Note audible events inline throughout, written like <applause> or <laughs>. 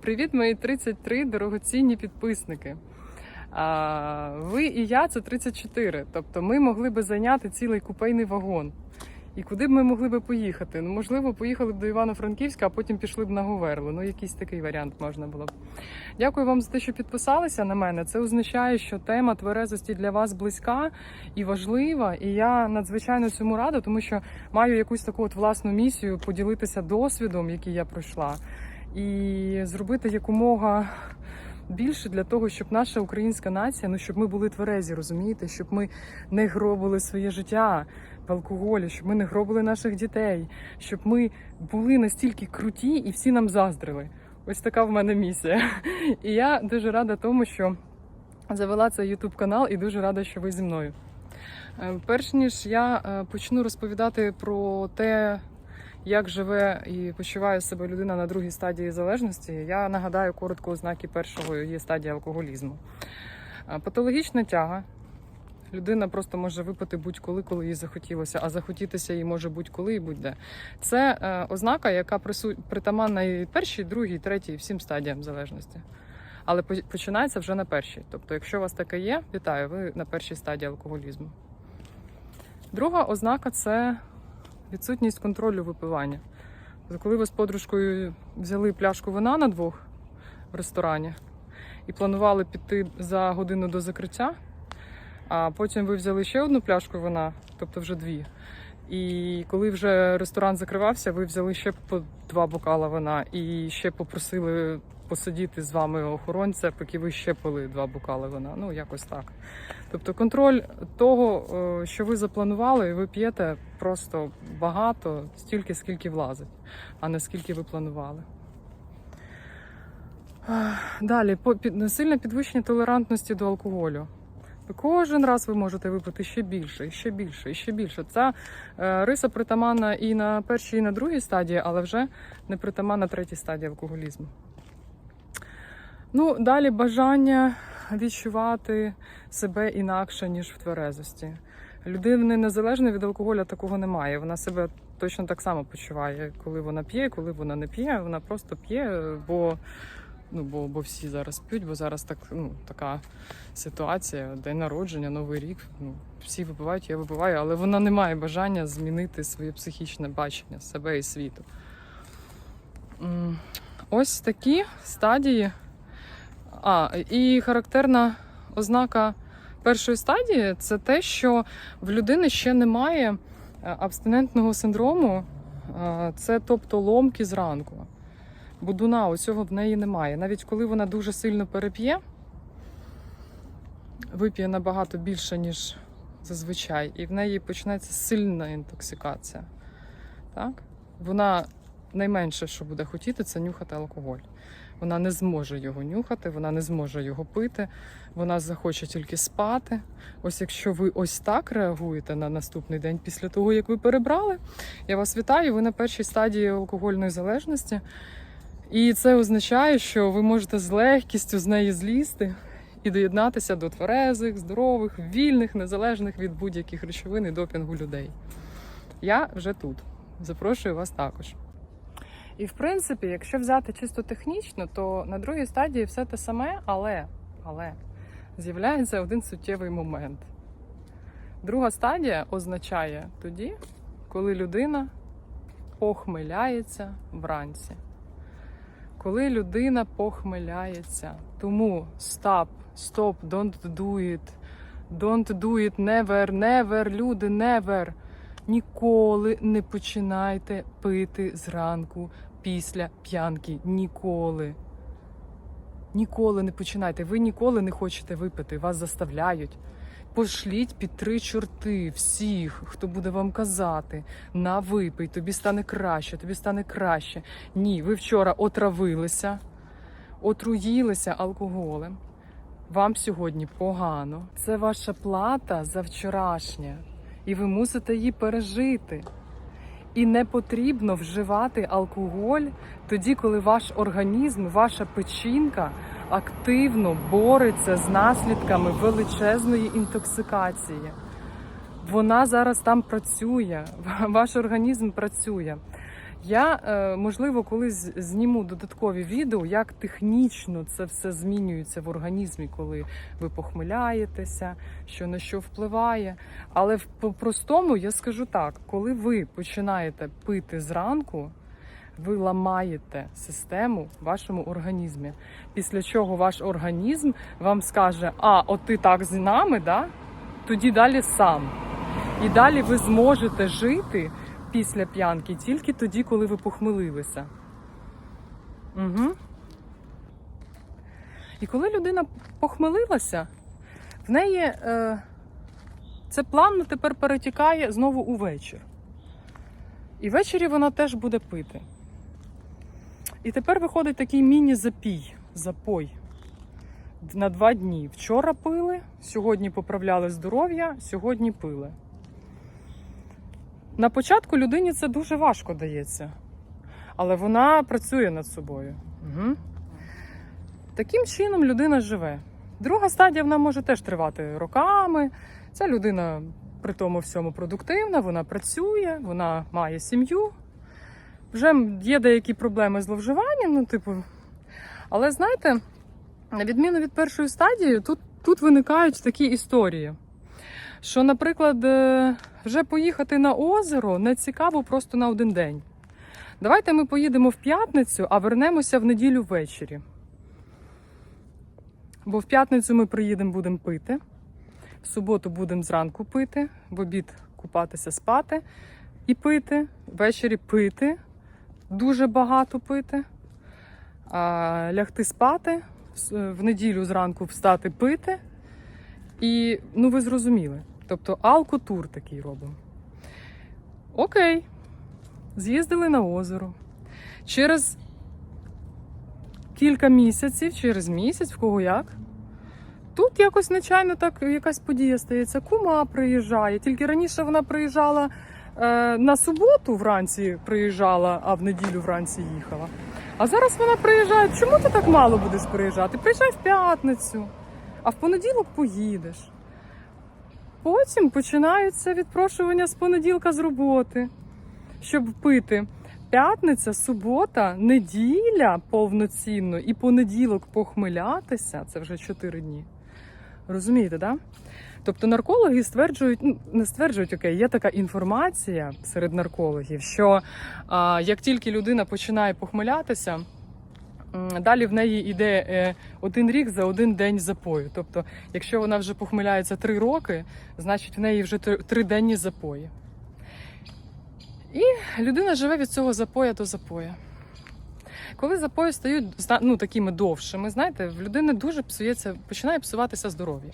Привіт, мої 33 дорогоцінні підписники. А, ви і я це 34. Тобто ми могли би зайняти цілий купейний вагон. І куди б ми могли би поїхати? Ну, можливо, поїхали б до Івано-Франківська, а потім пішли б на Говерлу. Ну, якийсь такий варіант можна було б. Дякую вам за те, що підписалися на мене. Це означає, що тема тверезості для вас близька і важлива. І я надзвичайно цьому рада, тому що маю якусь таку от власну місію поділитися досвідом, який я пройшла, і зробити якомога. Більше для того, щоб наша українська нація, ну щоб ми були тверезі, розумієте, щоб ми не гробили своє життя в алкоголі, щоб ми не гробили наших дітей, щоб ми були настільки круті і всі нам заздрили. Ось така в мене місія. <laughs> І я дуже рада тому, що завела цей YouTube канал, і дуже рада, що ви зі мною. Е, Перш ніж я е, почну розповідати про те, як живе і почуває себе людина на другій стадії залежності, я нагадаю коротко ознаки першого її стадії алкоголізму. Е, Патологічна тяга. Людина просто може випити будь-коли, коли їй захотілося, а захотітися їй може будь-коли і будь-де. Це е, ознака, яка прису... притаманна і першій, другій, третій, всім стадіям залежності. Але починається вже на першій. Тобто, якщо у вас таке є, вітаю, ви на першій стадії алкоголізму. Друга ознака це відсутність контролю випивання. Коли ви з подружкою взяли пляшку вина на двох в ресторані і планували піти за годину до закриття, а потім ви взяли ще одну пляшку вина, тобто вже дві. І коли вже ресторан закривався, ви взяли ще по два бокала вина і ще попросили посидіти з вами охоронця, поки ви ще пили два бокали вина. Ну, якось так. Тобто контроль того, е, що ви запланували, і ви п'єте просто багато, стільки, скільки влазить, а не скільки ви планували. Далі, сильне підвищення толерантності до алкоголю. Кожен раз ви можете випити ще більше, і ще більше, і ще більше. Ця е, риса притаманна і на першій, і на другій стадії, але вже не притаманна третій стадії алкоголізму. Ну, далі бажання відчувати себе інакше, ніж в тверезості. Людини незалежно від алкоголя такого немає. Вона себе точно так само почуває, коли вона п'є, коли вона не п'є. Вона просто п'є, бо, ну, бо, бо всі зараз п'ють, бо зараз так, ну, така ситуація, день народження, новий рік. Ну, всі випивають, я випиваю, але вона не має бажання змінити своє психічне бачення себе і світу. Ось такі стадії. А, і характерна ознака першої стадії це те, що в людини ще немає е, абстинентного синдрому, е, це тобто ломки зранку. Будуна оцього в неї немає. Навіть коли вона дуже сильно переп'є, вип'є набагато більше, ніж зазвичай, і в неї почнеться сильна інтоксикація. Так? Вона найменше, що буде хотіти, це нюхати алкоголь. Вона не зможе його нюхати, вона не зможе його пити, вона захоче тільки спати. Ось якщо ви ось так реагуєте на наступний день після того, як ви перебрали, я вас вітаю, ви на першій стадії алкогольної залежності. І це означає, що ви можете з легкістю з неї злізти і доєднатися до тверезих, здорових, вільних, незалежних від будь-яких речовин і допінгу людей. Я вже тут. Запрошую вас також. І в принципі, якщо взяти чисто технічно, то на другій стадії все те саме, але, але з'являється один суттєвий момент. Друга стадія означає тоді, коли людина похмиляється вранці. Коли людина похмиляється. Тому stop, stop, don't do it, don't do it, never, never, люди, never. Ніколи не починайте пити зранку після п'янки. Ніколи. Ніколи не починайте. Ви ніколи не хочете випити, вас заставляють. Пошліть під три чорти всіх, хто буде вам казати, на випий, тобі стане краще, тобі стане краще. Ні, ви вчора отравилися, отруїлися алкоголем. Вам сьогодні погано. Це ваша плата за вчорашнє, і ви мусите її пережити. І не потрібно вживати алкоголь тоді, коли ваш організм, ваша печінка активно бореться з наслідками величезної інтоксикації. Вона зараз там працює, <laughs> ваш організм працює. Я, е, можливо, колись зніму додаткові відео, як технічно це все змінюється в організмі, коли ви похмеляєтеся, що на що впливає. Але по-простому я скажу так: коли ви починаєте пити зранку, ви ламаєте систему в вашому організмі. Після чого ваш організм вам скаже: А, от ти так з нами, да? тоді далі сам. І далі ви зможете жити після п'янки тільки тоді, коли ви похмелилися. Угу. І коли людина похмелилася, в неї е, це плавно тепер перетікає знову у вечір. І ввечері вона теж буде пити. І тепер виходить такий міні-запій, запой на два дні. Вчора пили, сьогодні поправляли здоров'я, сьогодні пили. На початку людині це дуже важко дається, але вона працює над собою. Угу. Таким чином людина живе. Друга стадія вона може теж тривати роками. Ця людина при тому всьому продуктивна, вона працює, вона має сім'ю. Вже є деякі проблеми зловживання, ну, типу. Але знаєте, на відміну від першої стадії, тут, тут виникають такі історії. Що, наприклад, е, вже поїхати на озеро не цікаво просто на один день. Давайте ми поїдемо в п'ятницю, а вернемося в неділю ввечері. Бо в п'ятницю ми приїдемо, будемо пити, в суботу будемо зранку пити, в обід купатися, спати і пити, ввечері пити, дуже багато пити, лягти спати, в неділю зранку встати пити. І ну ви зрозуміли. Тобто алкотур такий робимо. Окей. З'їздили на озеро. Через кілька місяців, через місяць, в кого як. Тут якось нечайно так якась подія стається. Кума приїжджає. Тільки раніше вона приїжджала е, на суботу вранці приїжджала, а в неділю вранці їхала. А зараз вона приїжджає. Чому ти так мало будеш приїжджати? Приїжджай в п'ятницю, а в понеділок поїдеш. Потім починаються відпрошування з понеділка з роботи, щоб пити. П'ятниця, субота, неділя повноцінно і понеділок похмелятися це вже 4 дні. Розумієте, да? Тобто наркологи стверджують, ну не стверджують, окей, є така інформація серед наркологів, що а, як тільки людина починає похмелятися, м, далі в неї йде е, один рік за один день запою. Тобто, якщо вона вже похмеляється три роки, значить в неї вже три- триденні запої. І людина живе від цього запоя до запоя. Коли запої стають ну, такими довшими, знаєте, в людини дуже псується, починає псуватися здоров'я.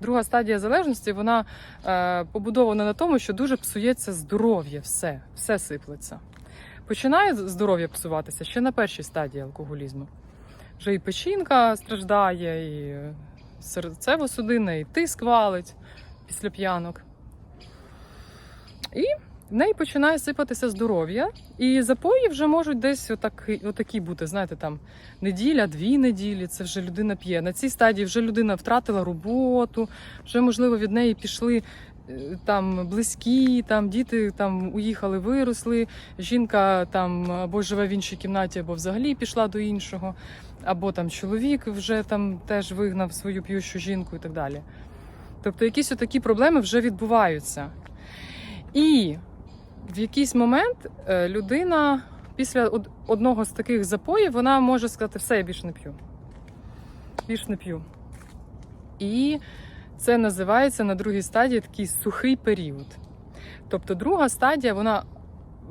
Друга стадія залежності вона е, побудована на тому, що дуже псується здоров'я, все, все сиплеться. Починає здоров'я псуватися ще на першій стадії алкоголізму. Вже і печінка страждає, і серцево-судинна, і тиск валить після п'янок. І в неї починає сипатися здоров'я, і запої вже можуть десь отакі, отакі бути, знаєте, там неділя, дві неділі. Це вже людина п'є. На цій стадії вже людина втратила роботу, вже можливо від неї пішли там близькі, там діти там уїхали, виросли. Жінка там або живе в іншій кімнаті, або взагалі пішла до іншого, або там чоловік вже там теж вигнав свою п'ющу жінку і так далі. Тобто якісь отакі проблеми вже відбуваються. І в якийсь момент е, людина після одного з таких запоїв вона може сказати, все, я більше не п'ю. Більше не п'ю. І це називається на другій стадії такий сухий період. Тобто друга стадія, вона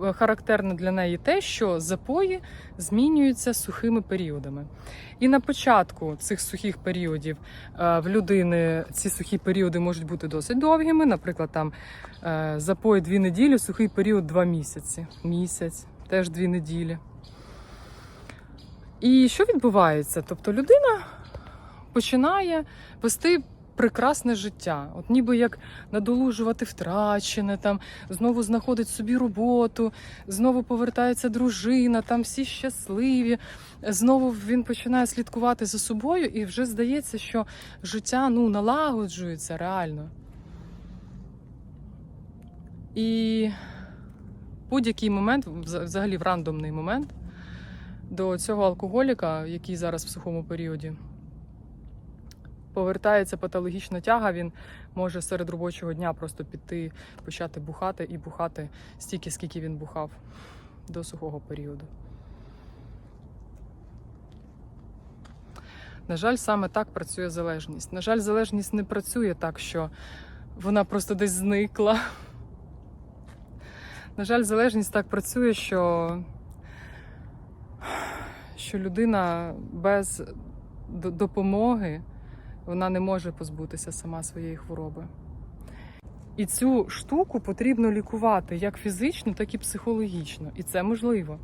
е, характерна для неї те, що запої змінюються сухими періодами. І на початку цих сухих періодів е, в людини ці сухі періоди можуть бути досить довгими. Наприклад, там е, запої дві неділі, сухий період два місяці. Місяць, теж дві неділі. І що відбувається? Тобто людина починає вести прекрасне життя, от ніби як надолужувати втрачене, там знову знаходить собі роботу, знову повертається дружина, там всі щасливі. Знову він починає слідкувати за собою, і вже здається, що життя ну налагоджується реально. І будь-який момент, взагалі в рандомний момент, до цього алкоголіка, який зараз в сухому періоді, повертається патологічна тяга, він може серед робочого дня просто піти, почати бухати і бухати стільки, скільки він бухав до сухого періоду. На жаль, саме так працює залежність. На жаль, залежність не працює так, що вона просто десь зникла. На жаль, залежність так працює, що, що людина без допомоги вона не може позбутися сама своєї хвороби. І цю штуку потрібно лікувати як фізично, так і психологічно. І це можливо.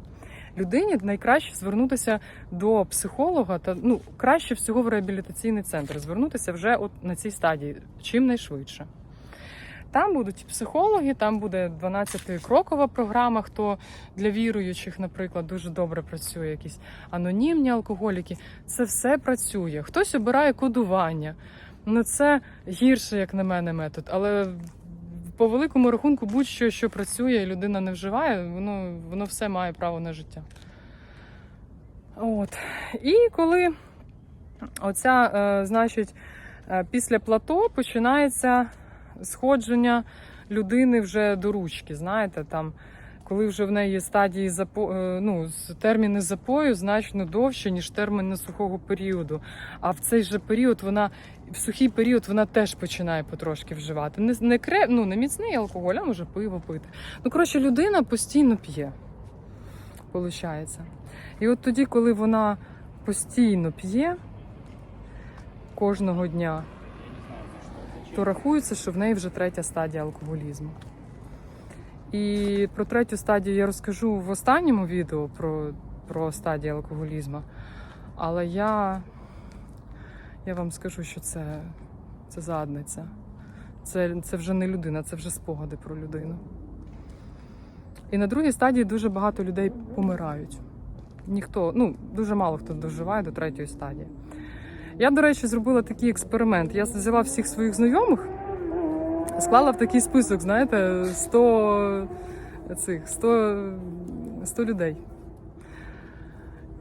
Людині найкраще звернутися до психолога та ну краще всього в реабілітаційний центр, звернутися вже от на цій стадії, чим найшвидше. Там будуть психологи, там буде 12-крокова програма, хто для віруючих, наприклад, дуже добре працює, якісь анонімні алкоголіки. Це все працює. Хтось обирає кодування. Ну це гірше, як на мене, метод. Але по великому рахунку, будь-що, що працює, і людина не вживає, воно, воно все має право на життя. От. І коли оця, е, значить, е, після плато починається сходження людини вже до ручки. Знаєте, там, коли вже в неї стадії запо... е, ну, терміни запою значно довше, ніж терміни сухого періоду. А в цей же період вона в сухий період вона теж починає потрошки вживати. Не, не, кре... ну, не міцний алкоголь, а може пиво пити. Ну, коротше, людина постійно п'є. Получається. І от тоді, коли вона постійно п'є кожного дня, то рахується, що в неї вже третя стадія алкоголізму. І про третю стадію я розкажу в останньому відео про, про стадію алкоголізму. Але я, я вам скажу, що це, це задниця. Це, це вже не людина, це вже спогади про людину. І на другій стадії дуже багато людей помирають. Ніхто, ну, дуже мало хто доживає до третьої стадії. Я, до речі, зробила такий експеримент. Я взяла всіх своїх знайомих, склала в такий список, знаєте, 100 цих 100, 100 людей.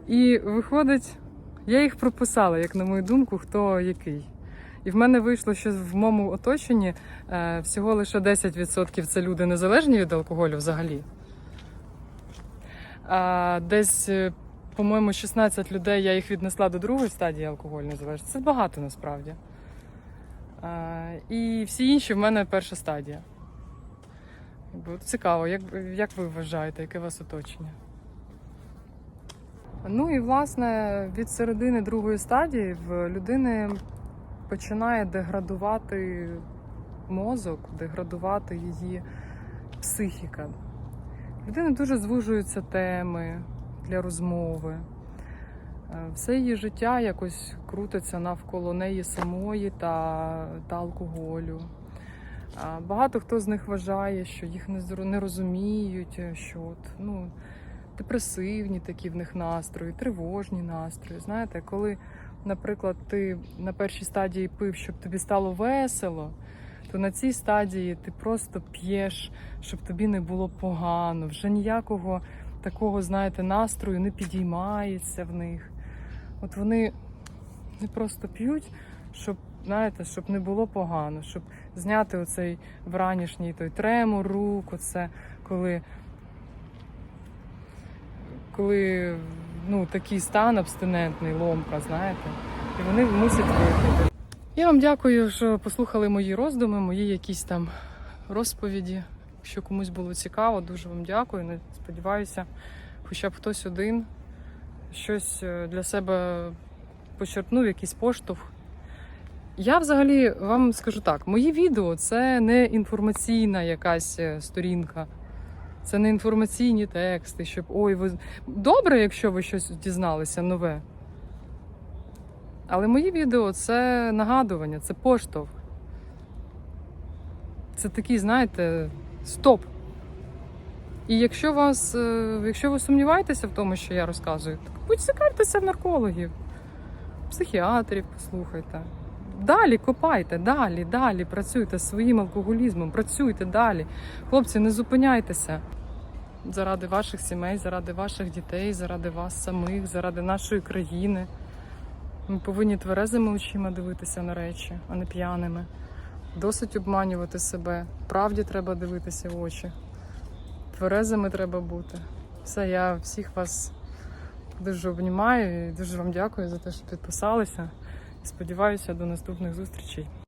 І виходить, я їх прописала, як на мою думку, хто який. І в мене вийшло, що в моєму оточенні е, всього лише 10% це люди незалежні від алкоголю взагалі. А десь, е, по-моєму, 16 людей я їх віднесла до другої стадії алкогольної залежності. Це багато насправді. І всі інші в мене перша стадія. Цікаво, як, як ви вважаєте, яке у вас оточення? Ну і власне від середини другої стадії в людини починає деградувати мозок, деградувати її психіка. Людини дуже звужуються теми для розмови. Е, Все її життя якось крутиться навколо неї самої та, та алкоголю. Багато хто з них вважає, що їх не, розуміють, е, що от, ну, депресивні такі в них настрої, тривожні настрої. Знаєте, коли, наприклад, ти на першій стадії пив, щоб тобі стало весело, то на цій стадії ти просто п'єш, щоб тобі не було погано. Вже ніякого такого, знаєте, настрою не підіймається в них. От вони не просто п'ють, щоб, знаєте, щоб не було погано, щоб зняти оцей вранішній той тремор рук, оце коли, коли ну, такий стан абстинентний, ломка, знаєте, і вони мусять випити. Я вам дякую, що послухали мої роздуми, мої якісь там розповіді. Якщо комусь було цікаво, дуже вам дякую. Не Сподіваюся, хоча б хтось один щось е, для себе почерпнув, якийсь поштовх. Я взагалі вам скажу так: мої відео це не інформаційна якась е, сторінка, це не інформаційні тексти, щоб ой, ви добре, якщо ви щось дізналися нове. Але мої відео це нагадування, це поштовх. Це такий, знаєте, стоп. І якщо вас, е, якщо ви сумніваєтеся в тому, що я розказую, так поцікавтеся в наркологів, психіатрів послухайте. Далі копайте, далі, далі працюйте з своїм алкоголізмом, працюйте далі. Хлопці, не зупиняйтеся. заради ваших сімей, заради ваших дітей, заради вас самих, заради нашої країни. Ми повинні тверезими очима дивитися на речі, а не п'яними. Досить обманювати себе. Правді треба дивитися в очі. Тверезими треба бути. Все, я всіх вас дуже обнімаю і дуже вам дякую за те, що підписалися. Сподіваюся, до наступних зустрічей.